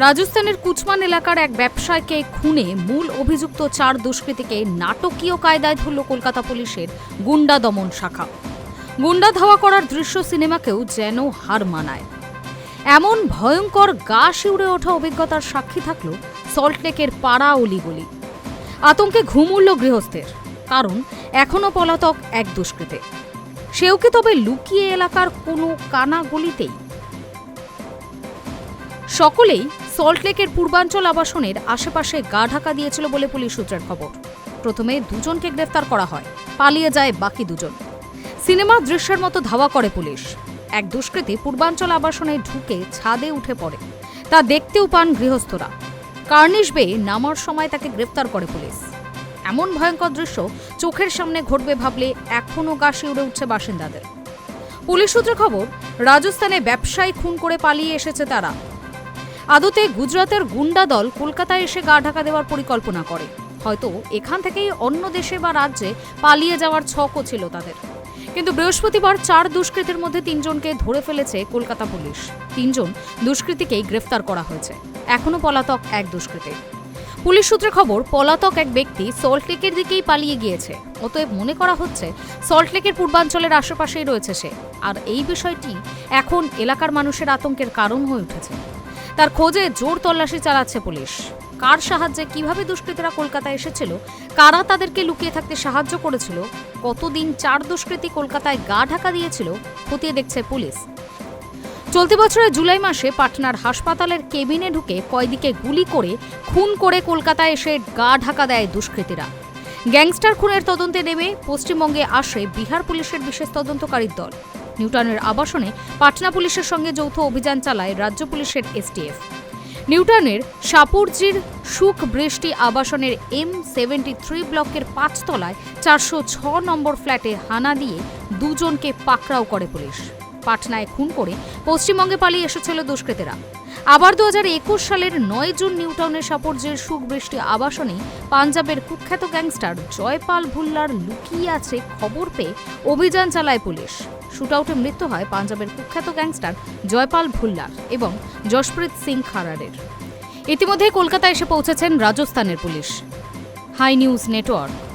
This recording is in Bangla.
রাজস্থানের কুচমান এলাকার এক ব্যবসায়ীকে খুনে। মূল অভিযুক্ত চার দুষ্কৃতীকে নাটকীয় কায়দায় ধরল কলকাতা পুলিশের গুন্ডা দমন শাখা। গুন্ডা ধাওয়া করার দৃশ্য সিনেমাকেও যেন হার মানায়। এমন ভয়ঙ্কর গা শিউড়ে ওঠা অভিজ্ঞতার সাক্ষী থাকল সল্টলেকের পাড়া অলিগলি আতঙ্কে ঘুম উড়ল গৃহস্থের, কারণ এখনও পলাতক এক দুষ্কৃতে। সেও কি তবে লুকিয়ে এলাকার কোনো কানা গলিতেই সকলেই সল্টলেকের পূর্বাঞ্চল আবাসনের আশেপাশে গা ঢাকা দিয়েছিল বলে পুলিশ সূত্রের খবর। প্রথমে দুজনকে গ্রেফতার করা হয়, পালিয়ে যায় বাকি দুজন। সিনেমা দৃশ্যের মতো ধাওয়া করে পুলিশ। এক দুষ্কৃতী পূর্বাঞ্চল আবাসনে ঢুকে ছাদে উঠে পড়ে। তা দেখতেও পান গৃহস্থরা। কার্নিশ বেয়ে নামার সময় তাকে গ্রেফতার করে পুলিশ। এমন ভয়ঙ্কর দৃশ্য চোখের সামনে ঘটবে ভাবলে এখনও গা শিউড়ে উঠছে বাসিন্দাদের। পুলিশ সূত্রে খবর, রাজস্থানে ব্যবসায়ী খুন করে পালিয়ে এসেছে তারা। আদতে গুজরাতের গুন্ডা দল কলকাতায় এসে গা ঢাকা দেওয়ার পরিকল্পনা করে। হয়তো এখান থেকেই অন্য দেশে বা রাজ্যে পালিয়ে যাওয়ার ছকও ছিল তাদের। কিন্তু বৃহস্পতিবার চার দুষ্কৃতীর মধ্যে তিনজনকে ধরে ফেলেছে কলকাতা পুলিশ। তিনজন দুষ্কৃতীকেই গ্রেফতার করা হয়েছে। এখনও পলাতক এক দুষ্কৃতী। পুলিশ সূত্রে খবর, পলাতক এক ব্যক্তি সল্টলেকের দিকেই পালিয়ে গিয়েছে। অতএব মনে করা হচ্ছে সল্টলেকের পূর্বাঞ্চলের আশেপাশেই রয়েছে সে। আর এই বিষয়টি এখন এলাকার মানুষের আতঙ্কের কারণ হয়ে উঠেছে। তার খোঁজে জোর তল্লাশি চালাচ্ছে পুলিশ। কার সাহায্যে কীভাবে দুষ্কৃতীরা কলকাতায় এসেছিল, কারা তাদেরকে লুকিয়ে থাকতে সাহায্য করেছিল, কতদিন চার দুষ্কৃতী কলকাতায় গা ঢাকা দিয়েছিল, খতিয়ে দেখছে পুলিশ। চলতি বছরের জুলাই মাসে পাটনার হাসপাতালের কেবিনে ঢুকে কয়দিকে গুলি করে, খুন করে কলকাতায় এসে গা ঢাকা দেয় দুষ্কৃতীরা। গ্যাংস্টার খুনের তদন্তে নেমে পশ্চিমবঙ্গে আসে বিহার পুলিশের বিশেষ তদন্তকারীর দল। নিউটনের আবাসনে পাটনা পুলিশের সঙ্গে যৌথ অভিযান চালায় রাজ্য পুলিশের এসটিএফ। নিউটনের সাপুরজির সুখ বৃষ্টি আবাসনের এম সেভেন্টি থ্রি ব্লকের পাঁচতলায় চারশো ছ নম্বর ফ্ল্যাটে হানা দিয়ে দুজনকে পাকড়াও করে পুলিশ। পাটনায় খুন করে পশ্চিমবঙ্গে পালিয়ে এসেছিল দুষ্কৃতীরা। আবার দু একুশ সালের নয় জুন নিউটাউনের সাপর্যের সুখ বৃষ্টি আবাসনে পাঞ্জাবের কুখ্যাত গ্যাংস্টার জয়পাল ভুল্লার লুকিয়ে আছে খবর পেয়ে অভিযান চালায় পুলিশ। শুটআউটে মৃত্যু হয় পাঞ্জাবের কুখ্যাত গ্যাংস্টার জয়পাল ভুল্লার এবং যশপ্রীত সিং খারারের। ইতিমধ্যে কলকাতায় এসে পৌঁছেছেন রাজস্থানের পুলিশ। High news network.